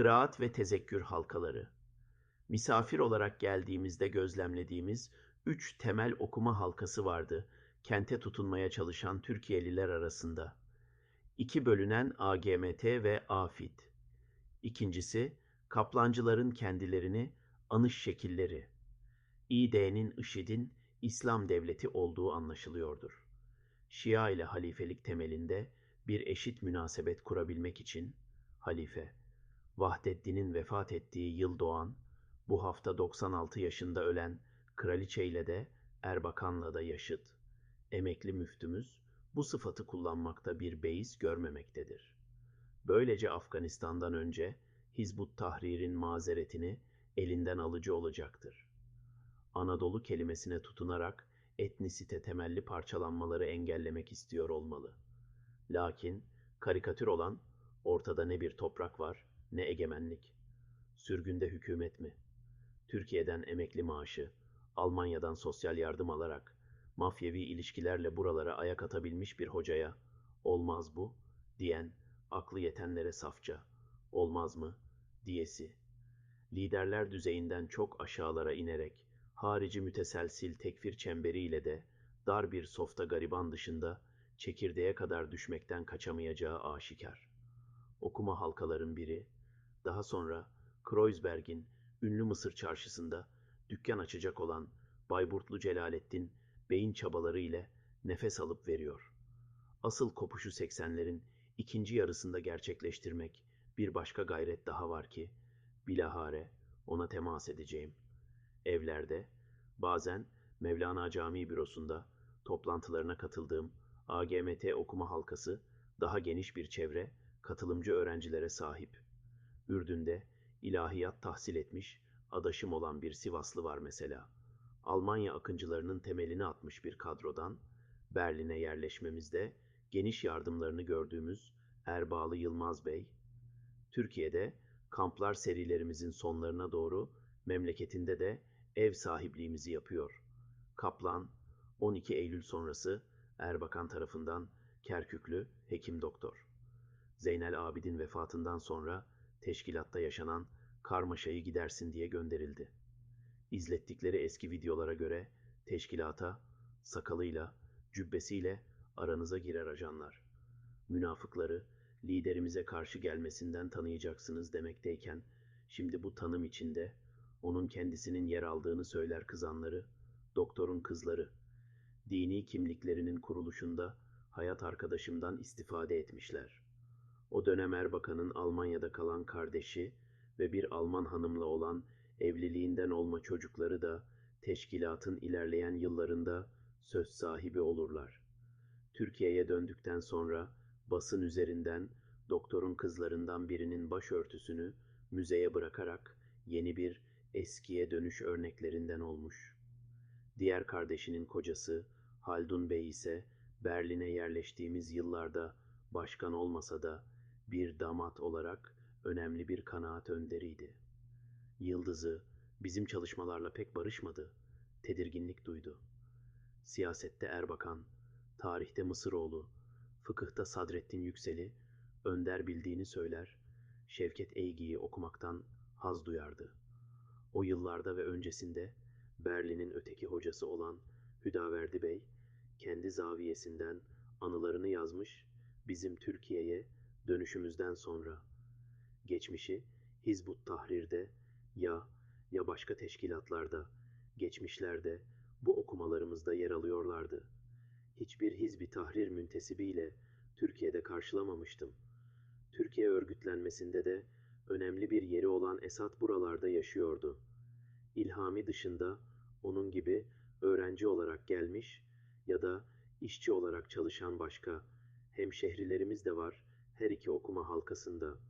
Kıraat ve tezekkür halkaları. Misafir olarak geldiğimizde gözlemlediğimiz üç temel okuma halkası vardı kente tutunmaya çalışan Türkiye'liler arasında. İki bölünen AGMT ve AFIT. İkincisi, kaplancıların kendilerini anış şekilleri. İD'nin IŞİD'in İslam devleti olduğu anlaşılıyordur. Şia ile halifelik temelinde bir eşit münasebet kurabilmek için halife, Vahdettin'in vefat ettiği yıl doğan, bu hafta 96 yaşında ölen kraliçe ile de Erbakan'la da yaşıt. Emekli müftümüz bu sıfatı kullanmakta bir beis görmemektedir. Böylece Afganistan'dan önce Hizbut Tahrir'in mazeretini elinden alıcı olacaktır. Anadolu kelimesine tutunarak etnisite temelli parçalanmaları engellemek istiyor olmalı. Lakin karikatür olan ortada ne bir toprak var ne egemenlik. Sürgünde hükümet mi? Türkiye'den emekli maaşı, Almanya'dan sosyal yardım alarak, mafyevi ilişkilerle buralara ayak atabilmiş bir hocaya, olmaz bu, diyen, aklı yetenlere safça, olmaz mı, diyesi. Liderler düzeyinden çok aşağılara inerek, harici müteselsil tekfir çemberiyle de, dar bir softa gariban dışında, çekirdeğe kadar düşmekten kaçamayacağı aşikar. Okuma halkaların biri, daha sonra Kreuzberg'in ünlü Mısır çarşısında dükkan açacak olan Bayburtlu Celalettin beyin çabaları ile nefes alıp veriyor. Asıl kopuşu 80'lerin ikinci yarısında gerçekleştirmek bir başka gayret daha var ki bilahare ona temas edeceğim. Evlerde, bazen Mevlana Camii bürosunda toplantılarına katıldığım AGMT okuma halkası daha geniş bir çevre katılımcı öğrencilere sahip. Ürdün'de ilahiyat tahsil etmiş, adaşım olan bir Sivaslı var mesela. Almanya akıncılarının temelini atmış bir kadrodan, Berlin'e yerleşmemizde geniş yardımlarını gördüğümüz Erbağlı Yılmaz Bey, Türkiye'de kamplar serilerimizin sonlarına doğru memleketinde de ev sahipliğimizi yapıyor. Kaplan, 12 Eylül sonrası Erbakan tarafından Kerküklü hekim doktor. Zeynel Abidin vefatından sonra teşkilatta yaşanan karmaşayı gidersin diye gönderildi. İzlettikleri eski videolara göre teşkilata sakalıyla, cübbesiyle aranıza girer ajanlar. Münafıkları liderimize karşı gelmesinden tanıyacaksınız demekteyken şimdi bu tanım içinde onun kendisinin yer aldığını söyler kızanları, doktorun kızları, dini kimliklerinin kuruluşunda hayat arkadaşımdan istifade etmişler. O dönem Erbakan'ın Almanya'da kalan kardeşi ve bir Alman hanımla olan evliliğinden olma çocukları da teşkilatın ilerleyen yıllarında söz sahibi olurlar. Türkiye'ye döndükten sonra basın üzerinden doktorun kızlarından birinin başörtüsünü müzeye bırakarak yeni bir eskiye dönüş örneklerinden olmuş. Diğer kardeşinin kocası Haldun Bey ise Berlin'e yerleştiğimiz yıllarda başkan olmasa da bir damat olarak önemli bir kanaat önderiydi. Yıldızı bizim çalışmalarla pek barışmadı, tedirginlik duydu. Siyasette Erbakan, tarihte Mısıroğlu, fıkıhta Sadrettin Yükseli, önder bildiğini söyler, Şevket Eygi'yi okumaktan haz duyardı. O yıllarda ve öncesinde Berlin'in öteki hocası olan Hüdaverdi Bey, kendi zaviyesinden anılarını yazmış, bizim Türkiye'ye dönüşümüzden sonra geçmişi Hizbut Tahrir'de ya ya başka teşkilatlarda, geçmişlerde bu okumalarımızda yer alıyorlardı. Hiçbir Hizbi Tahrir müntesibiyle Türkiye'de karşılamamıştım. Türkiye örgütlenmesinde de önemli bir yeri olan Esat buralarda yaşıyordu. İlhami dışında onun gibi öğrenci olarak gelmiş ya da işçi olarak çalışan başka hemşehrilerimiz de var her iki okuma halkasında.''